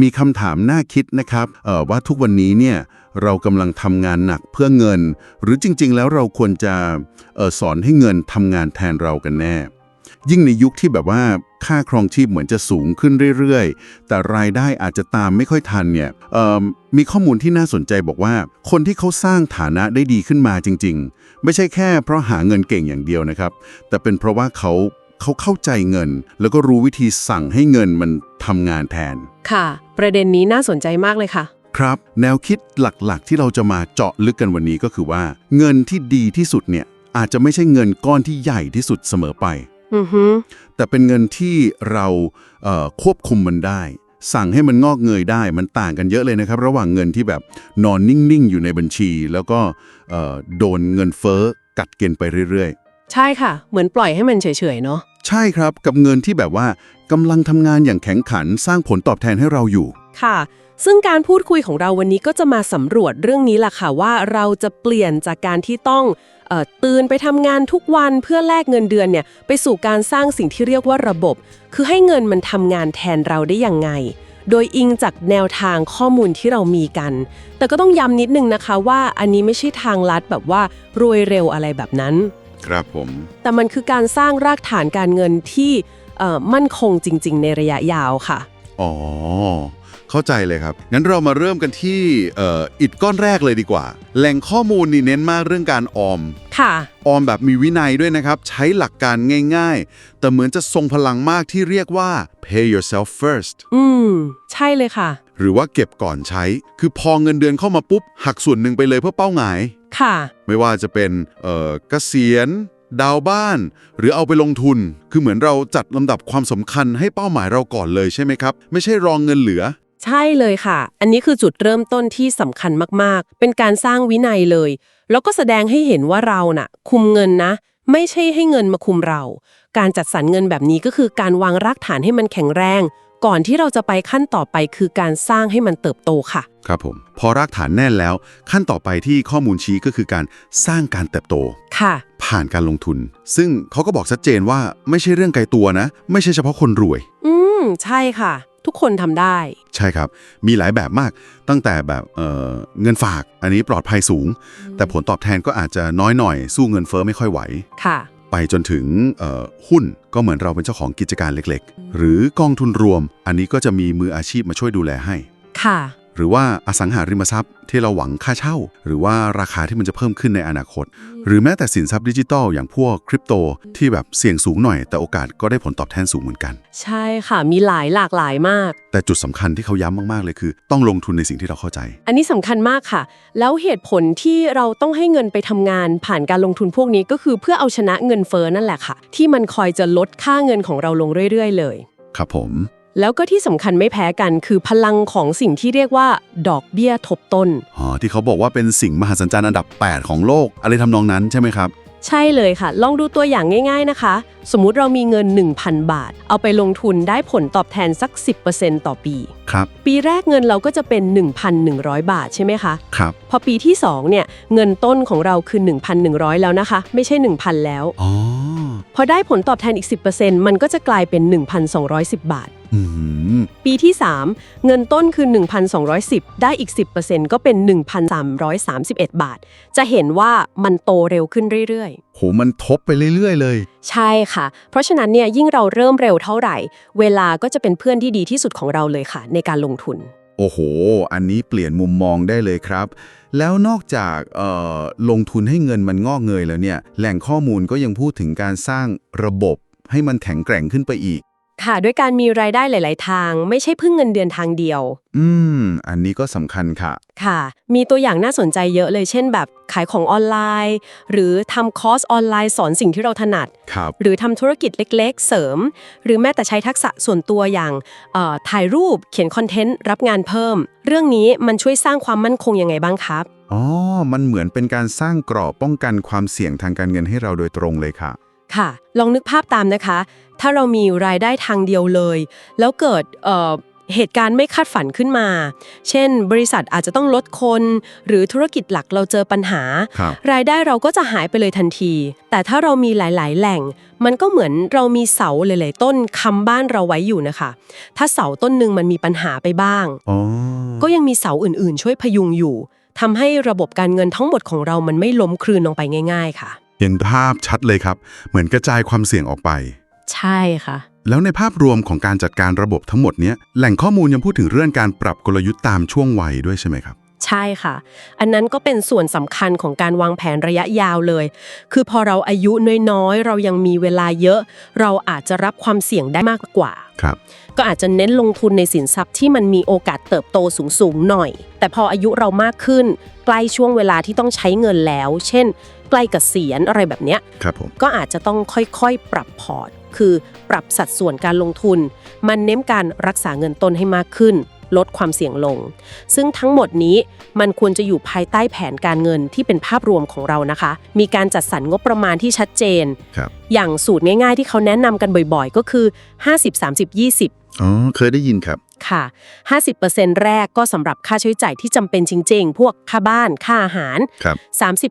มีคำถามน่าคิดนะครับออว่าทุกวันนี้เนี่ยเรากำลังทำงานหนักเพื่อเงิน หรือจริง ๆ แล้วเราควรจะออสอนให้เงินทำงานแทนเรากันแน่ ยิ่งในยุคที่แบบว่าค่าครองชีพเหมือนจะสูงขึ้นเรื่อยๆ แต่รายได้อาจจะตามไม่ค่อยทันเนี่ยเอิ่มมีข้อมูลที่น่าสนใจบอกว่า คนที่เขาสร้างฐานะได้ดีขึ้นมาจริง ๆ ไม่ใช่แค่เพราะหาเงินเก่งอย่างเดียวนะครับ แต่เป็นเพราะว่าเขาเขาเข้าใจเงิน แล้วก็รู้วิธีสั่งให้เงินมันทำงานแทน ค่ะ ประเด็นนี้น่าสนใจมากเลยค่ะ ครับ แนวคิดหลักๆ ที่เราจะมาเจาะลึกกันวันนี้ก็คือว่า เงินที่ดีที่สุดเนี่ยอาจจะไม่ใช่เงินก้อนที่ใหญ่ที่สุดเสมอไปอือฮึแต่เป็นเงินที่เราเอ่อควบคุมมันได้ สั่งให้มันงอกเงยได้มันต่างกันเยอะเลยนะครับ ระหว่างเงินที่แบบนอนนิ่ง ๆ อยู่ในบัญชี แล้วก็เอ่อโดนเงินเฟ้อกัดเกินไปเรื่อยใช่ค่ะ เหมือนปล่อยให้มันเฉย ๆ เนาะๆ ใช่ครับกับเงินที่แบบว่ากำลังทำงานอย่างแข็งขันสร้างผลตอบแทนให้เราอยู่ ค่ะ ซึ่งการพูดคุยของเราวันนี้ก็จะมาสำรวจเรื่องนี้แหละค่ะว่าเราจะเปลี่ยนจากการที่ต้องเออตื่นไปทำงานทุกวันเพื่อแลกเงินเดือนเนี่ยไปสู่การสร้างสิ่งที่เรียกว่าระบบ คือให้เงินมันทำงานแทนเราได้ยังไง โดยอิงจากแนวทางข้อมูลที่เรามีกัน แต่ก็ต้องย้ำนิดนึงนะคะว่าอันนี้ไม่ใช่ทางลัดแบบว่ารวยเร็วอะไรแบบนั้น ครับผม แต่มันคือการสร้างรากฐานการเงินที่เอ่อมั่นคงจริง ๆ ในระยะยาวค่ะ อ๋อ เข้าใจเลยครับ งั้นเรามาเริ่มกันที่เอ่ออิฐก้อนแรกเลยดีกว่า แหล่งข้อมูลนี่เน้นมากเรื่องการออม ค่ะ ออมแบบมีวินัยด้วยนะครับ ใช้หลักการง่าย ๆ แต่เหมือนจะทรงพลังมากที่เรียกว่า pay yourself first อืม ใช่เลยค่ะ หรือว่าเก็บก่อนใช้ คือพอเงินเดือนเข้ามาปุ๊บ หักส่วนหนึ่งไปเลยเพื่อเป้าหมาย ค่ะ ไม่ว่าจะเป็นเอ่อเกษียณ ดาวน์บ้าน หรือเอาไปลงทุน คือเหมือนเราจัดลำดับความสำคัญให้เป้าหมายเราก่อนเลยใช่ไหมครับ ไม่ใช่รองเงินเหลือ ใช่เลยค่ะ อันนี้คือจุดเริ่มต้นที่สำคัญมากๆ เป็นการสร้างวินัยเลย แล้วก็แสดงให้เห็นว่าเราน่ะ คุมเงินนะ ไม่ใช่ให้เงินมาคุมเรา การจัดสรรเงินแบบนี้ก็คือการวางรากฐานให้มันแข็งแรง ก่อนที่เราจะไปขั้นต่อไปคือการสร้างให้มันเติบโตค่ะ ครับผม พอรากฐานแน่นแล้ว ขั้นต่อไปที่ข้อมูลชี้ก็คือการสร้างการเติบโต ค่ะ ผ่านการลงทุน ซึ่งเขาก็บอกชัดเจนว่าไม่ใช่เรื่องไกลตัวนะ ไม่ใช่เฉพาะคนรวย อืม ใช่ค่ะ ทุกคนทำได้ ใช่ครับ มีหลายแบบมาก ตั้งแต่แบบเอ่อเงินฝาก อันนี้ปลอดภัยสูง แต่ผลตอบแทนก็อาจจะน้อยหน่อย สู้เงินเฟ้อไม่ค่อยไหว ค่ะ ไปจนถึงหุ้นก็เหมือนเราเป็นเจ้าของกิจการเล็กๆ หรือกองทุนรวม อันนี้ก็จะมีมืออาชีพมาช่วยดูแลให้ ค่ะ หรือว่าอสังหาริมทรัพย์ที่เราหวังค่าเช่า หรือว่าราคาที่มันจะเพิ่มขึ้นในอนาคต หรือแม้แต่สินทรัพย์ดิจิทัลอย่างพวกคริปโตที่แบบเสี่ยงสูงหน่อย แต่โอกาสก็ได้ผลตอบแทนสูงเหมือนกัน ใช่ค่ะมีหลายหลากหลายมาก แต่จุดสำคัญที่เขาย้ำมากๆเลยคือ ต้องลงทุนในสิ่งที่เราเข้าใจ อันนี้สำคัญมากค่ะ แล้วเหตุผลที่เราต้องให้เงินไปทำงาน ผ่านการลงทุนพวกนี้ก็คือเพื่อเอาชนะเงินเฟ้อนั่นแหละค่ะ ที่มันคอยจะลดค่าเงินของเราลงเรื่อย ๆ เลย ครับผม แล้วก็ที่สำคัญไม่แพ้กันคือพลังของสิ่งที่เรียกว่า ดอกเบี้ยทบต้น อ๋อที่เขาบอกว่าเป็นสิ่งมหัศจรรย์อันดับ 8 ของโลก อะไรทำนองนั้นใช่ไหมครับ ใช่เลยค่ะ ลองดูตัวอย่างง่าย ๆนะคะ สมมุติเรามีเงิน 1,000 บาท เอาไปลงทุนได้ผลตอบแทนสัก 10%ต่อปี ครับ ปีแรกเงินเราก็จะเป็น 1,100 บาทใช่ไหมคะ ครับ พอปีที่ 2 เนี่ย เงินต้นของเราคือ 1,100 แล้วนะคะ ไม่ใช่ 1,000 แล้ว อ๋อ พอได้ผลตอบแทนอีก 10%มันก็จะกลายเป็น 1,210 บาทอืม ปีที่ 3 เงินต้นคือ 1,210 ได้อีก 10%ก็เป็น 1,331 บาท จะเห็นว่ามันโตเร็วขึ้นเรื่อยโห มันทบไปเรื่อย ๆ เลยๆใช่ค่ะ เพราะฉะนั้นเนี่ยยิ่งเราเริ่มเร็วเท่าไหร่ เวลาก็จะเป็นเพื่อนที่ดีที่สุดของเราเลยค่ะ ในการลงทุน โอ้โห อันนี้เปลี่ยนมุมมองได้เลยครับ แล้วนอกจากเอ่อลงทุนให้เงินมันงอกเงยแล้วเนี่ย แหล่งข้อมูลก็ยังพูดถึงการสร้างระบบให้มันแข็งแกร่งขึ้นไปอีก ค่ะ ด้วยการมีรายได้หลาย ๆ ทาง ไม่ใช่พึ่งเงินเดือนทางเดียว อืม อันนี้ก็สำคัญค่ะ ค่ะ มีตัวอย่างน่าสนใจเยอะเลยเช่นแบบขายของออนไลน์ หรือทำคอร์สออนไลน์สอนสิ่งที่เราถนัด ครับ หรือทำธุรกิจเล็ก ๆ เสริม หรือแม้แต่ใช้ทักษะส่วนตัวอย่างเอ่อถ่ายรูปเขียนคอนเทนต์รับงานเพิ่ม เรื่องนี้มันช่วยสร้างความมั่นคงยังไงบ้างครับ อ๋อ มันเหมือนเป็นการสร้างกรอบป้องกันความเสี่ยงทางการเงินให้เราโดยตรงเลยค่ะ ค่ะ ลองนึกภาพตามนะคะ ถ้าเรามีรายได้ทางเดียวเลย แล้วเกิดเอ่อเหตุการณ์ไม่คาดฝันขึ้นมา เช่น บริษัทอาจจะต้องลดคน หรือธุรกิจหลักเราเจอปัญหาครับรายได้เราก็จะหายไปเลยทันที แต่ถ้าเรามีหลาย ๆ แหล่ง มันก็เหมือนเรามีเสาหลาย ๆ ต้นค้ำบ้านเราไว้อยู่นะคะ ถ้าเสาต้นหนึ่งมันมีปัญหาไปบ้างอ๋อก็ยังมีเสาอื่น ๆ ช่วยพยุงอยู่ทำให้ระบบการเงินทั้งหมดของเรามันไม่ล้มคลืนลงไปง่าย ๆ ค่ะ เห็นภาพชัดเลยครับ เหมือนกระจายความเสี่ยงออกไป ใช่ค่ะ แล้วในภาพรวมของการจัดการระบบทั้งหมดเนี้ยแหล่งข้อมูลยังพูดถึงเรื่องการปรับกลยุทธ์ตามช่วงวัยด้วยใช่ไหมครับใช่ค่ะ อันนั้นก็เป็นส่วนสำคัญของการวางแผนระยะยาวเลย คือพอเราอายุน้อยๆ เรายังมีเวลาเยอะ เราอาจจะรับความเสี่ยงได้มากกว่า ครับ ก็อาจจะเน้นลงทุนในสินทรัพย์ที่มันมีโอกาสเติบโตสูงๆหน่อย แต่พออายุเรามากขึ้น ใกล้ช่วงเวลาที่ต้องใช้เงินแล้ว เช่น ใกล้เกษียณอะไรแบบเนี้ยครับผมก็อาจจะต้องค่อยๆ ปรับพอร์ต คือปรับสัดส่วนการลงทุน มันเน้นการรักษาเงินต้นให้มากขึ้น ลดความเสี่ยงลง ซึ่งทั้งหมดนี้มันควรจะอยู่ภายใต้แผนการเงินที่เป็นภาพรวมของเรานะคะ มีการจัดสรรงบประมาณที่ชัดเจน ครับ อย่างสูตรง่ายๆที่เขาแนะนำกันบ่อยๆ ก็คือ 50 30 20 อ๋อ เคยได้ยินครับ ค่ะ 50%แรกก็สำหรับค่าใช้จ่ายที่จำเป็นจริง ๆ พวกค่าบ้าน ค่าอาหาร ครับ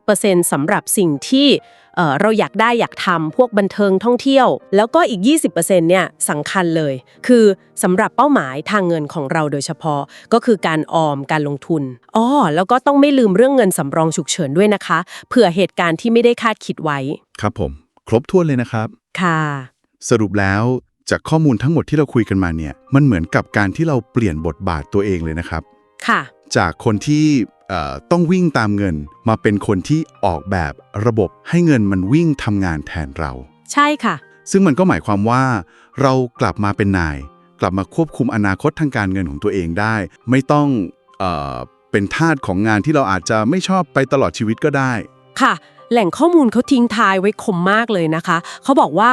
30%สำหรับสิ่งที่เอ่อเราอยากได้อยากทำพวกบันเทิงท่องเที่ยว แล้วก็อีก 20%เนี่ยสำคัญเลย คือสำหรับเป้าหมายทางเงินของเราโดยเฉพาะก็คือการออมการลงทุนอ๋อแล้วก็ต้องไม่ลืมเรื่องเงินสำรองฉุกเฉินด้วยนะคะ เผื่อเหตุการณ์ที่ไม่ได้คาดคิดไว้ ครับผม ครบถ้วนเลยนะครับ ค่ะ สรุปแล้ว จากข้อมูลทั้งหมดที่เราคุยกันมาเนี่ย มันเหมือนกับการที่เราเปลี่ยนบทบาทตัวเองเลยนะครับ ค่ะ จากคนที่เอ่อต้องวิ่งตามเงินมาเป็นคนที่ออกแบบระบบให้เงินมันวิ่งทำงานแทนเรา ใช่ค่ะ ซึ่งมันก็หมายความว่า เรากลับมาเป็นนาย กลับมาควบคุมอนาคตทางการเงินของตัวเองได้ ไม่ต้องเออเป็นทาสของงานที่เราอาจจะไม่ชอบไปตลอดชีวิตก็ได้ ค่ะ แหล่งข้อมูลเขาทิ้งทายไว้คมมากเลยนะคะ เขาบอกว่า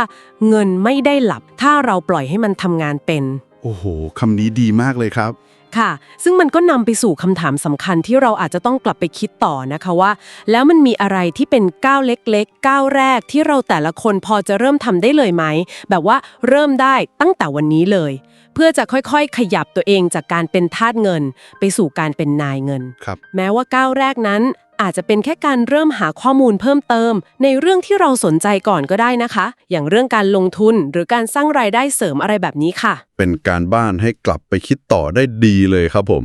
เงินไม่ได้หลับ ถ้าเราปล่อยให้มันทำงานเป็น โอ้โหคำนี้ดีมากเลยครับ ค่ะ ซึ่งมันก็นำไปสู่คำถามสำคัญที่เราอาจจะต้องกลับไปคิดต่อนะคะว่า แล้วมันมีอะไรที่เป็นก้าวเล็กๆก้าวแรกที่เราแต่ละคนพอจะเริ่มทำได้เลยไหม แบบว่าเริ่มได้ตั้งแต่วันนี้เลย เพื่อจะค่อยๆ ขยับตัวเองจากการเป็นทาสเงิน ไปสู่การเป็นนายเงิน ครับ แม้ว่าก้าวแรกนั้น อาจจะเป็นแค่การเริ่มหาข้อมูลเพิ่มเติม ในเรื่องที่เราสนใจก่อนก็ได้นะคะ อย่างเรื่องการลงทุนหรือการสร้างรายได้เสริมอะไรแบบนี้ค่ะ เป็นการบ้านให้กลับไปคิดต่อได้ดีเลยครับผม